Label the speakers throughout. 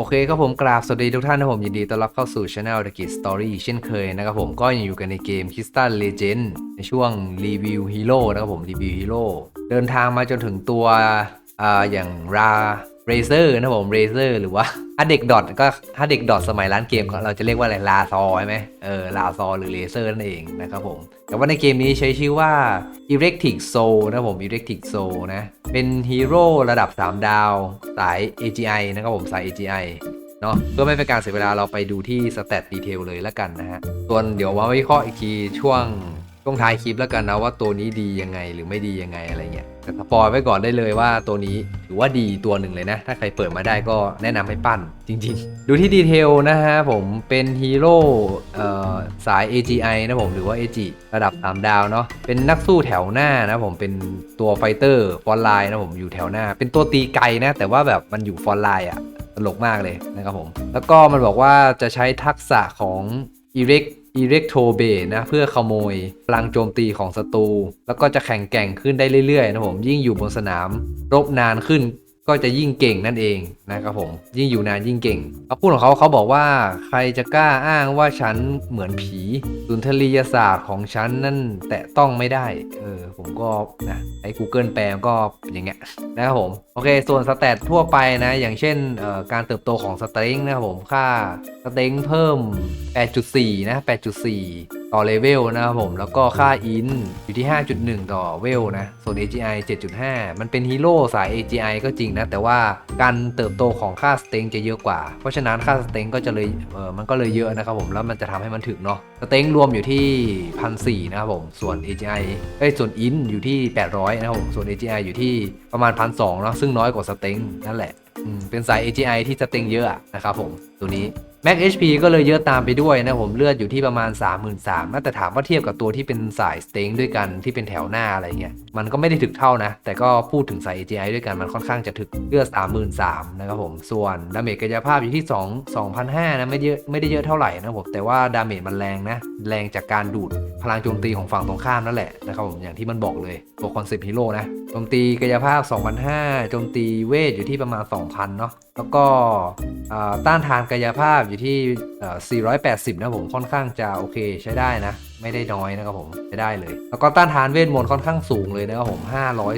Speaker 1: โอเคครับผมกราบสวัสดีทุกท่านนะผมยินดีต้อนรับเข้าสู่ช anel The Kid Story เช่นเคยนะครับผมก็ยังอยู่กันในเกม Crystal Legend ในช่วงรีวิวฮีโร่นะครับผมรีวิวฮีโร่เดินทางมาจนถึงตัวอ่าอย่างรา เรเซอร์นะผมเรเซอร์หรือว่าถ้าเด็กดอทก็ถ้าเด็กดอทสมัยร้านเกมเราจะเรียกว่าอะไรลาซอใช่ไหมเออลาซอหรือเลเซอร์นั่นเองนะครับผม แต่ว่าในเกมนี้ใช้ชื่อว่า Electric Soul นะผม Electric Soul นะเป็นฮีโร่ระดับ 3 ดาวสาย AGI นะครับผมสาย AGI เนาะเพื่อไม่เป็นการเสียเวลาเราไปดูที่สเตตดีเทลเลยแล้วกันนะฮะส่วนเดี๋ยวมาวิเคราะห์อีกทีช่วงช่วงท้ายคลิปแล้วกันนะว่าตัวนี้ดียังไงหรือไม่ดียังไงอะไรเงี้ย แต่สปอยไว้ก่อนได้เลยว่าตัวนี้ถือว่าดีตัวหนึ่งเลยนะ ถ้าใครเปิดมาได้ก็แนะนำให้ปั้นจริง ๆ ดูที่ดีเทลนะฮะผมเป็นฮีโร่สาย AGI นะผมหรือว่า AG ระดับ 3 ดาวเนาะเป็นนักสู้แถวหน้านะผมเป็นตัวไฟเตอร์ฟอนไลน์นะผมอยู่แถวหน้า เป็นตัวตีไกลนะ แต่ว่าแบบมันอยู่ฟอนไลน์อะตลกมากเลยนะครับผม แล้วก็มันบอกว่าจะใช้ทักษะของ อิเล็กโทรเบนะเพื่อขโมยพลังโจมตีของศัตรู แล้วก็จะแข่งแก่งขึ้นได้เรื่อยๆนะผมยิ่งอยู่บนสนาม รบนานขึ้น ก็จะยิ่งเก่งนั่นเองนะครับผมยิ่งอยู่นานยิ่งเก่งเขาพูดของเขาเขาบอกว่าใครจะกล้าอ้างว่าฉันเหมือนผีสุนทรียศาสตร์ของฉันนั่นแตะต้องไม่ได้เออผมก็นะไอ้ Google แปลก็อย่างเงี้ยนะครับผมโอเคส่วนสแตททั่วไปนะอย่างเช่นการเติบโตของสเต็งนะครับผมค่าสเต็งเพิ่ม 8.4 นะ 8.4 ต่อเลเวลนะครับผม แล้วก็ค่าอินอยู่ที่ 5.1 ต่อเวลนะ ส่วน AGI 7.5 มันเป็นฮีโร่สาย AGI ก็จริงนะ แต่ว่าการเติบโตของค่าสเต็งจะเยอะกว่า เพราะฉะนั้นค่าสเต็งก็จะเลยเออมันก็เลยเยอะนะครับผม แล้วมันจะทำให้มันถึงเนาะ สเต็งรวมอยู่ที่1,400นะครับผม ส่วน AGI เอ้ย ส่วนอินอยู่ที่ 800 นะครับผม ส่วน AGI อยู่ที่ประมาณ1,200เนาะ ซึ่งน้อยกว่าสเต็งนั่นแหละเป็นสาย AGI ที่สเต็งเยอะนะครับผม ตัวนี้ Max HP ก็เลยเยอะตามไปด้วยนะผมเลือดอยู่ที่ประมาณ 33,000นแต่ถามว่าเทียบกับตัวที่เป็นสายสเต็งด้วยกันที่เป็นแถวหน้าอะไรเงี้ยมันก็ไม่ได้ถึกเท่านะ แต่ก็พูดถึงสาย AGI ด้วยกันมันค่อนข้างจะถึกเลือด 33,000นะครับผมส่วนดาเมจกายภาพอยู่ที่ 2 2,500นะไม่เยอะไม่ได้เยอะเท่าไหร่นะผมแต่ว่าดาเมจมันแรงนะแรงจากการดูดพลังโจมตีของฝั่งตรงข้ามนั่นแหละนะครับผมอย่างที่มันบอกเลยตัวคอนเซปต์ฮีโร่นะโจมตีกายภาพ 2,500โจมตีเวทอยู่ที่ประมาณ 2,000เนาะแล้วก็ต้านทานกายภาพอยู่ที่ 480 นะผมค่อนข้างจะโอเคใช้ได้นะ ไม่ได้น้อยนะครับผมใช้ได้เลย แล้วก็ต้านทานเวทมนต์ค่อนข้างสูงเลยนะครับผม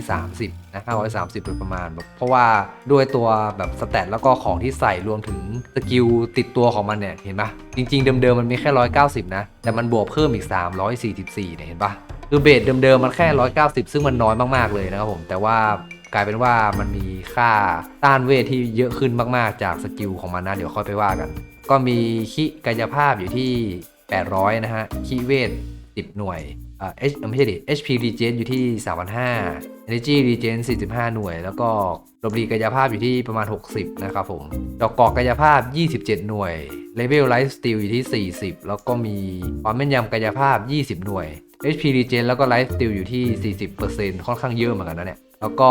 Speaker 1: 530 นะ 530 โดยประมาณแบบเพราะว่าด้วยตัวแบบสแตทแล้วก็ของที่ใส่รวมถึงสกิลติดตัวของมันเนี่ย เห็นปะจริง ๆ เดิมๆมันมีแค่ 190 นะ แต่มันบวกเพิ่มอีก 344 เนี่ยเห็นปะคือเบสเดิมๆมันแค่ 190 ซึ่งมันน้อยมากๆเลยนะครับผมแต่ว่ากลายเป็นว่ามันมีค่าต้านเวทที่เยอะขึ้นมากๆ จากสกิลของมันนะ เดี๋ยวค่อยไปว่ากัน ก็มีคิกายภาพอยู่ที่ 800 นะฮะ คิเวท 10 หน่วยเอ่อไม่ใช่ดิ HP Regen อยู่ที่ 3,500 Energy Regen 45 หน่วย แล้วก็ลบรีกายภาพอยู่ที่ประมาณ 60 นะครับผม ดอกกอกกายภาพ 27 หน่วย Level Life Steal อยู่ที่ 40 แล้วก็มีความแม่นยำกายภาพ 20 หน่วย HP Regen แล้วก็ Life Steal อยู่ที่ 40%ค่อนข้างเยอะเหมือนกันนะเนี่ย แล้วก็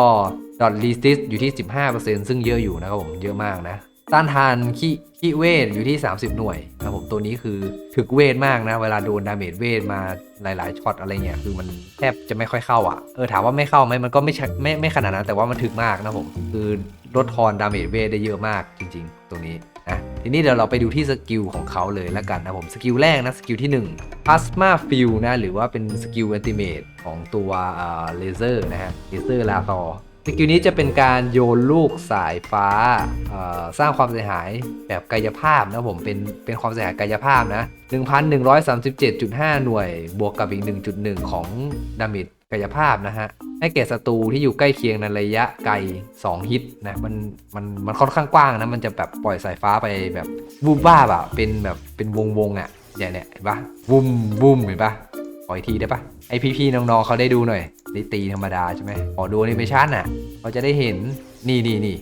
Speaker 1: Dot Resist อยู่ที่ 15%ซึ่งเยอะอยู่นะครับผม เยอะมากนะ ต้านทานขี้ขี้เวทอยู่ที่ 30 หน่วยนะครับผมตัวนี้คือถึกเวทมากนะ เวลาโดนดาเมจเวทมาหลายๆช็อตอะไรเงี้ยคือมันแทบจะไม่ค่อยเข้าอะเออถามว่าไม่เข้าไหมมันก็ไม่ไม่ไม่ขนาดนั้นแต่ว่ามันถึกมากนะผมคือลดทอนดาเมจเวทได้เยอะมากจริง ๆ ตัวนี้นะทีนี้เดี๋ยวเราไปดูที่สกิลของเขาเลยแล้วกันนะผมสกิลแรกนะสกิลที่ 1 Plasma Field นะหรือว่าเป็นสกิลอัลติเมทของตัวเลเซอร์นะฮะเลเซอร์ลาตอ กิลนี้จะเป็นการโยนลูกสายฟ้าสร้างความเสียหายแบบกายภาพนะผมเป็นเป็นความเสียหายกายภาพนะ 1,137.5 หน่วยบวกกับอีก 1.1 ของดาเมจกายภาพนะฮะให้แก่ศัตรูที่อยู่ใกล้เคียงในระยะไกล 2 ฮิตนะมันมันมันค่อนข้างกว้างนะ มันจะแบบปล่อยสายฟ้าไปแบบวูบบ้าบอะเป็นแบบเป็นวงวงๆอะเนี่ยเนี่ยเห็นปะวุมวุมเห็นปะขออีกทีได้ปะไอพี่ๆน้องๆเขาได้ดูหน่อย ได้ตีธรรมดาใช่ไหมขอดูแอนิเมชันอะเขาจะได้เห็นนี่นี่นี่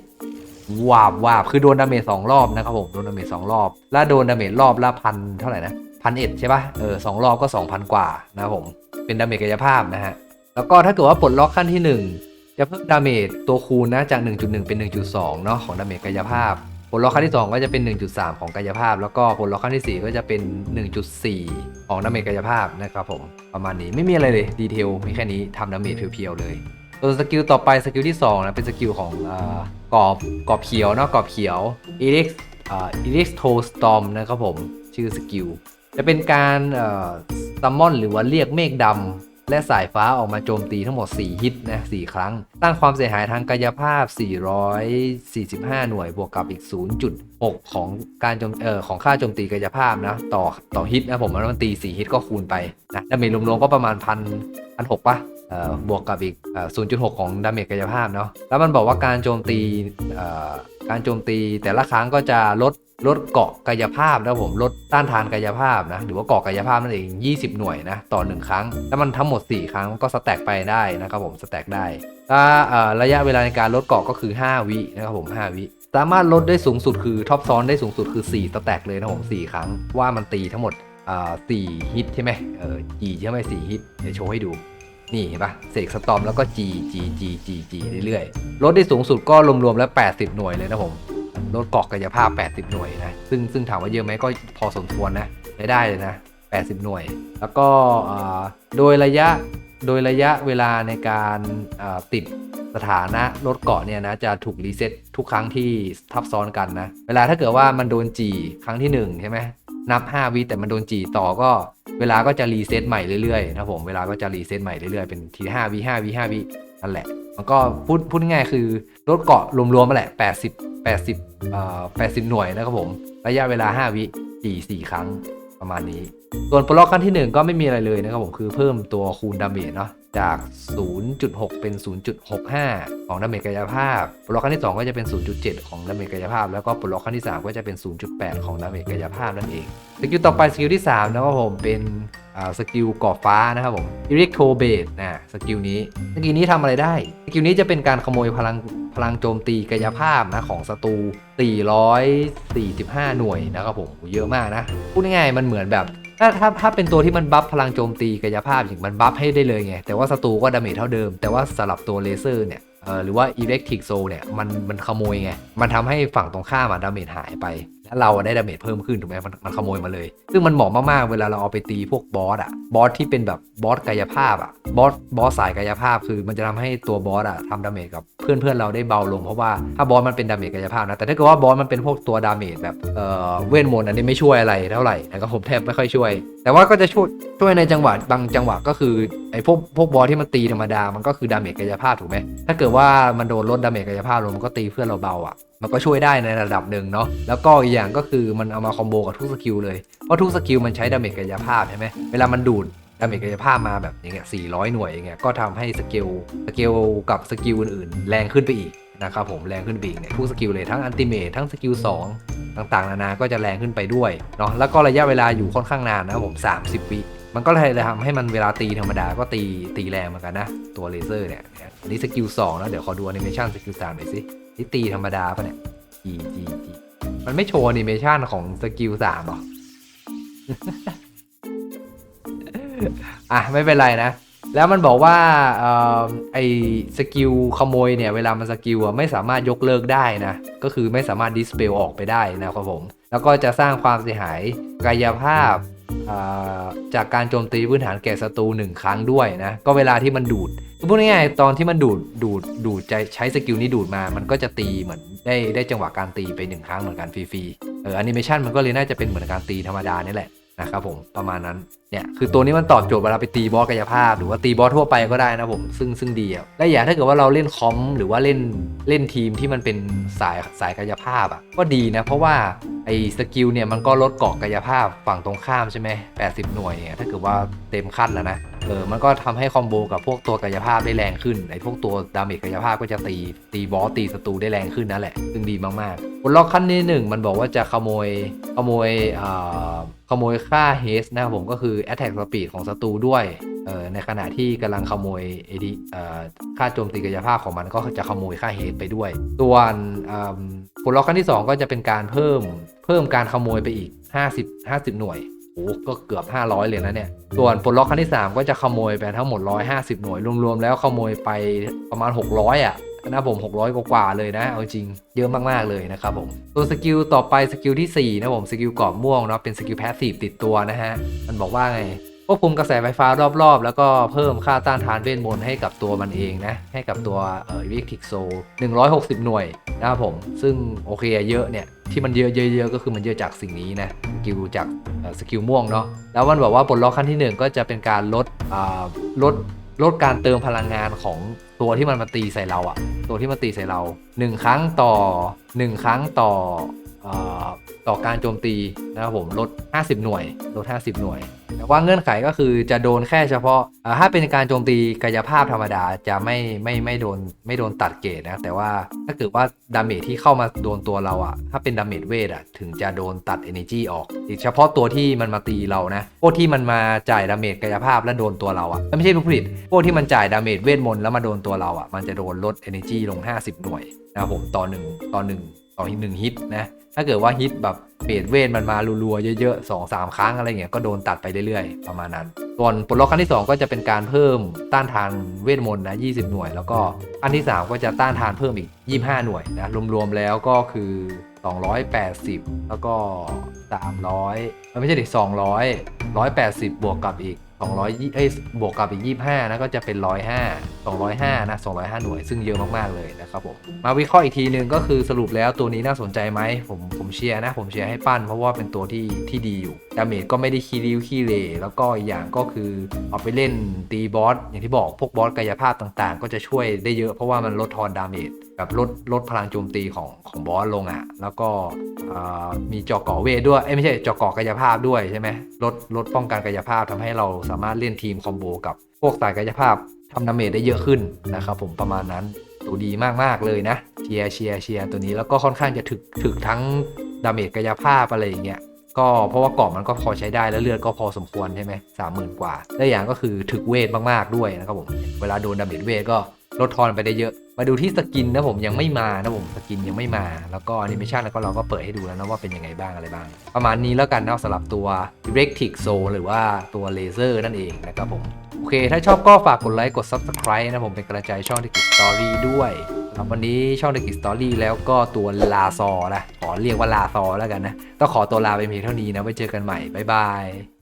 Speaker 1: วาบวาบคือโดนดาเมจสองรอบนะครับผมโดนดาเมจสองรอบ แล้วโดนดาเมจรอบละพันเท่าไหร่นะพันเอ็ดใช่ปะเออสองรอบก็สองพันกว่านะครับผมเป็นดาเมจกายภาพนะฮะแล้วก็ถ้าเกิดว่าปลดล็อกขั้นที่หนึ่งจะเพิ่มดาเมจตัวคูณนะจาก 1.1 เป็น 1.2 เนาะของดาเมจกายภาพ ผลล็อกขั้นที่ 2 ก็จะเป็น 1.3 ของกายภาพ แล้วก็ผลล็อกขั้นที่ 4 ก็จะเป็น 1.4 ของดาเมจกายภาพนะครับผมประมาณนี้ไม่มีอะไรเลยดีเทลมีแค่นี้ทำดาเมจเพียวๆเลยตัวสกิลต่อไปสกิลที่2นะเป็นสกิลของอกรอบกรอบเขียวเนาะกรอบเขียว Elix อ่า Electro Storm นะครับผมชื่อสกิลจะเป็นการซัมมอนหรือว่าเรียกเมฆดำ และสายฟ้าออกมาโจมตีทั้งหมด 4 ฮิตนะ 4 ครั้งตั้งความเสียหายทางกายภาพ 445 หน่วยบวกกับอีก 0.6 ของการโจมเอ่อของค่าโจมตีกายภาพนะ ต่อต่อฮิตนะผมมันตี 4 ฮิตก็คูณไปนะดาเมจรวมๆก็ประมาณพันพันหกปะเอ่อบวกกับอีก 0.6 ของดาเมจกายภาพเนาะ แล้วมันบอกว่าการโจมตีเอ่อการโจมตีแต่ละครั้งก็จะลด ลดเกาะกายภาพนะผมลดต้านทานกายภาพนะหรือว่าเกาะกายภาพนั่นเอง 20 หน่วยนะต่อ 1 ครั้งแล้วมันทั้งหมด 4 ครั้งก็สแต็กไปได้นะครับผมสแต็กได้ ถ้าระยะเวลาในการลดเกาะก็คือ 5 วินะครับผม 5 วิ สามารถลดได้สูงสุดคือท็อปซ้อนได้สูงสุดคือ 4 สแต็กเลยนะผม 4 ครั้งว่ามันตีทั้งหมดอ่ฮิตใช่ไหมเออจีใช่ไหม4ฮิตเดี๋ยวโชว์ให้ดูนี่เห็นปะเสกสตอมแล้วก็ G G G G G เรื่อยๆลดได้สูงสุดก็รวมๆแล้ว 80 หน่วยเลยนะผม ลดเกาะกายภาพ 80 หน่วยนะ ซึ่งซึ่งถามว่าเยอะไหมก็พอสมควรนะได้ได้เลยนะ 80 หน่วย แล้วก็โดยระยะโดยระยะเวลาในการติดสถานะลดเกาะเนี่ยนะจะถูกรีเซ็ตทุกครั้งที่ทับซ้อนกันนะ เวลาถ้าเกิดว่ามันโดนจีครั้งที่ 1 ใช่ไหมนับ 5 วิแต่มันโดนจีต่อก็เวลาก็จะรีเซ็ตใหม่เรื่อยๆนะผมเวลาก็จะรีเซ็ตใหม่เรื่อยๆเป็นที5วิ5วิ5วินั่นแหละ มันก็พูดพูดง่ายคือลดเกาะรวมๆมาแหละ 80 80เอ่อ80 หน่วยนะครับผม ระยะเวลา 5 วิ4 4 ครั้งประมาณนี้ ส่วนปล็อกขั้นที่ 1 ก็ไม่มีอะไรเลยนะครับผม คือเพิ่มตัวคูณดาเมจเนาะจาก 0.6 เป็น 0.65 ของดาเมจกายภาพปล็อกขั้นที่ 2 ก็จะเป็น 0.7 ของดาเมจกายภาพ แล้วก็ปล็อกขั้นที่ 3 ก็จะเป็น 0.8 ของดาเมจกายภาพนั่นเองสกิลต่อไปสกิลที่3นะครับผมเป็น สกิลก่อฟ้านะครับผม e r i c t o b a s e นะสกิลนี้สกิลนี้ทำอะไรได้ สกิลนี้จะเป็นการขโมยพลังพลังโจมตีกายภาพนะของศัตรู 445 หน่วยนะครับผมเยอะมากนะ พูดง่ายๆมันเหมือนแบบ ถ้าถ้าถ้าเป็นตัวที่มันบัฟพลังโจมตีกายภาพอย่างมันบัฟให้ได้เลยไง แต่ว่าศัตรูก็ดาเมจเท่าเดิม แต่ว่าสลับตัวเลเซอร์เนี่ยหรือว่า electric soul เนี่ยมันมันขโมยไง มันทำให้ฝั่งตรงข้ามอะดาเมจหายไป แล้วเราได้ดาเมจเพิ่มขึ้นถูกไหมมันมันขโมยมาเลย ซึ่งมันเหมาะมากๆ เวลาเราเอาไปตีพวกบอสอะบอสที่เป็นแบบบอสกายภาพอะบอสบอสสายกายภาพคือมันจะทำให้ตัวบอสอะทำดาเมจกับเพื่อนเพื่อนๆเราได้เบาลงเพราะว่าถ้าบอสมันเป็นดาเมจกายภาพนะแต่ถ้าเกิดว่าบอสมันเป็นพวกตัวดาเมจแบบเอ่อเวทมนต์อันนี้ไม่ช่วยอะไรเท่าไหร่นะครับผมแทบไม่ค่อยช่วย แต่ว่าก็จะช่วยช่วยในจังหวะบางจังหวะก็คือไอ้พวกพวกบอสที่มันตีธรรมดามันก็คือดาเมจกายภาพถูกไหมถ้าเกิดว่ามันโดนลดดาเมจกายภาพลงมันก็ตีเพื่อนเราเบาอะ มันก็ช่วยได้ในระดับหนึ่งเนาะแล้วก็อีกอย่างก็คือมันเอามาคอมโบกับทุกสกิลเลยเพราะทุกสกิลมันใช้ดาเมจกายภาพใช่ไหมเวลามันดูดดาเมจกายภาพมาแบบอย่างเงี้ย400 หน่วยอย่างเงี้ยก็ทำให้สกิลสกิลกับสกิลอื่นๆ แรงขึ้นไปอีกนะครับผมแรงขึ้นไปอีกเนี่ยทุกสกิลเลยทั้งอันติเมททั้งสกิล2ต่างๆ นานาก็จะแรงขึ้นไปด้วยเนาะแล้วก็ระยะเวลาอยู่ค่อนข้างนานนะผม 30 วิมันก็เลยทำให้มันเวลาตีธรรมดาก็ตีตีแรงเหมือนกันนะ ตัวเลเซอร์เนี่ยนี่ยอันนี้สกิล2นะเดี๋ยวขอดูแอนิเมชันสกิล3หน่อยสิ ที่ตีธรรมดาปะเนี่ย G G G มันไม่โชว์แอนิเมชันของสกิล3หรอ อะ ไม่เป็นไรนะ แล้วมันบอกว่าออไอสกิลขโมยเนี่ย เวลามันสกิลอะไม่สามารถยกเลิกได้นะ ก็คือไม่สามารถดิสเพลออกไปได้นะครับผม แล้วก็จะสร้างความเสียหายกายภาพ จากการโจมตีพื้นฐานแก่ศัตรูหนึ่งครั้งด้วยนะ ก็เวลาที่มันดูดพูดง่ายๆตอนที่มันดูดดูดดูดจใช้สกิลนี้ดูดมา มันก็จะตีเหมือนได้ได้จังหวะการตีไปหนึ่งครั้งเหมือนกันฟรีๆเออแอนิเมชันมันก็เลยน่าจะเป็นเหมือนการตีธรรมดานี่แหละ นะครับผมประมาณนั้นเนี่ยคือตัวนี้มันตอบโจทย์เวลาไปตีบอสกายภาพ หรือว่าตีบอสทั่วไปก็ได้นะผมซึ่งซึ่งดีอะและอย่างถ้าเกิดว่าเราเล่นคอมหรือว่าเล่นเล่นทีมที่มันเป็นสายสายกายภาพอะก็ดีนะ เพราะว่าไอ้สกิลเนี่ยมันก็ลดเกาะกายภาพฝั่งตรงข้ามใช่ไหม80 หน่วยเนี่ยถ้าเกิดว่าเต็มขั้นแล้วนะเออมันก็ทำให้คอมโบกับพวกตัวกายภาพได้แรงขึ้นไอ้พวกตัวดาเมจกายภาพก็จะตีตีบอสตีศัตรูได้แรงขึ้นนั่นแหละซึ่งดีมากๆบนล็อกขั้นที่หนึ่งมันบอกว่าจะขโมยขโมยอ่า ขโมยค่าเฮสนะครับผมก็คือ Attack Speed ของศัตรูด้วยเออในขณะที่กำลังขโมยเอดีเอ่อค่าโจมตีกายภาพของมันก็จะขโมยค่าเฮสไปด้วย ส่วนผลล็อกขั้นที่ 2 ก็จะเป็นการเพิ่มเพิ่มการขโมยไปอีก 50 50 หน่วยโอ้ก็เกือบ 500 เลยนะเนี่ย ส่วนปลดล็อกขั้นที่ 3 ก็จะขโมยไปทั้งหมด 150 หน่วย รวมๆ แล้วขโมยไปประมาณ 600 อะ นะผม 600 กว่าเลยนะ เอาจริง เยอะมาก ๆ เลยนะครับผม ตัวสกิลต่อไปสกิลที่ 4 นะผม สกิลกรอบม่วงเนาะ เป็นสกิลแพสซีฟติดตัวนะฮะ มันบอกว่าไงควบคุมกระแสไฟฟ้ารอบๆ แล้วก็เพิ่มค่าต้านทานเวทมนต์ให้กับตัวมันเองนะ ให้กับตัวเอ่อวิกทิกโซ160 หน่วยนะครับผม ซึ่งโอเคเยอะเนี่ย ที่มันเยอะเยอะๆก็คือมันเยอะจากสิ่งนี้นะสกิลจากสกิลม่วงเนาะ แล้วมันบอกว่าปลดล็อกขั้นที่หนึ่งก็จะเป็นการลดลด ลดการเติมพลังงานของตัวที่มันมาตีใส่เราอะตัวที่มันตีใส่เรา 1 ครั้งต่อ 1 ครั้งต่อเอ่อ ต่อการโจมตีนะครับผมลด 50 หน่วยลด 50 หน่วย แต่ว่าเงื่อนไขก็คือจะโดนแค่เฉพาะถ้าเป็นการโจมตีกายภาพธรรมดาจะไม่ไม่ไม่โดนไม่โดนตัดเกรดนะแต่ว่าถ้าเกิดว่าดาเมจที่เข้ามาโดนตัวเราอะถ้าเป็นดาเมจเวทอะถึงจะโดนตัด energy ออกอีกเฉพาะตัวที่มันมาตีเรานะพวกที่มันมาจ่ายดาเมจกายภาพแล้วโดนตัวเราอะไม่ใช่ผู้ผลิตพวกที่มันจ่ายดาเมจเวทมนต์แล้วมาโดนตัวเราอะมันจะโดนลด energy ลง 50 หน่วยนะครับผมต่อหนึ่งต่อหนึ่งต่อหนึ่งฮิตนะ ถ้าเกิดว่าฮิตแบบเบดเวทมันมารัวๆเยอะๆสองสามครั้งอะไรเงี้ยก็โดนตัดไปเรื่อยๆ ประมาณนั้น ส่วนปลดล็อกขั้นที่ 2 ก็จะเป็นการเพิ่มต้านทานเวทมนต์นะ20 หน่วย แล้วก็อันที่ 3 ก็จะต้านทานเพิ่มอีก 25 หน่วยนะรวมๆแล้วก็คือ 280 แล้วก็ 300เอ้ยไม่ใช่ดิ200 180 บวกกับอีก 200เอ้ยบวกกับอีก 25นะก็จะเป็น 105 205 นะ 205 หน่วย ซึ่งเยอะมากๆเลยนะครับผม มาวิเคราะห์อีกทีหนึงก็คือสรุปแล้วตัวนี้น่าสนใจไหม ผมผมเชียร์นะ ผมเชียร์ให้ปั้นเพราะว่าเป็นตัวที่ที่ดีอยู่ ดาเมจก็ไม่ได้คีริ้วขี้เลแล้วก็อีกอย่างก็คือเอาไปเล่นตีบอส อย่างที่บอกพวกบอสกายภาพต่างๆ ก็จะช่วยได้เยอะเพราะว่ามันลดทอนดาเมจแบบลดลดพลังโจมตีของของบอสลงอะ่ะ แล้วก็มีจอก่อเวทด้วย เอ้ไม่ใช่จอก่อกายภาพด้วยใช่ไหมลดลดป้องกันกายภาพทำให้เราสามารถเล่นทีมคอมโบกับพวกสายกายภาพทำดาเมจได้เยอะขึ้นนะครับผมประมาณนั้นตัวดีมาก ๆ เลยนะเชียร์เชียร์เชียร์ตัวนี้แล้วก็ค่อนข้างจะถึกถึกทั้งดาเมจกายภาพอะไรอย่างเงี้ยก็เพราะว่าเกาะมันก็พอใช้ได้แล้วเลือดก็พอสมควรใช่ไหมสามหมื่นกว่าและอย่างก็คือถึกเวทมาก ๆ ด้วยนะครับผมเวลาโดนดาเมจเวทก็ ลดทอนไปได้เยอะ มาดูที่สกินนะผมยังไม่มานะผมสกินยังไม่มา แล้วก็อนิเมชันแล้วก็เราก็เปิดให้ดูแล้วนะว่าเป็นยังไงบ้างอะไรบ้าง ประมาณนี้แล้วกันนะสำหรับตัว r e c t i c Soul หรือว่าตัวเลเซอร์นั่นเองนะครับผมโอเค ถ้าชอบก็ฝากกดไลค์กด Subscribe นะผมเป็นกำลังใจให้ช่อง t ิกิ Story ด้วยสำหรับวันนี้ช่อง t ิกิ Story แล้วก็ตัวลาซอนะขอเรียกว่าลาซอแล้วกันนะต้องขอตัวลาไปเพียงเท่านี้นะไว้เจอกันใหม่บ๊ายบาย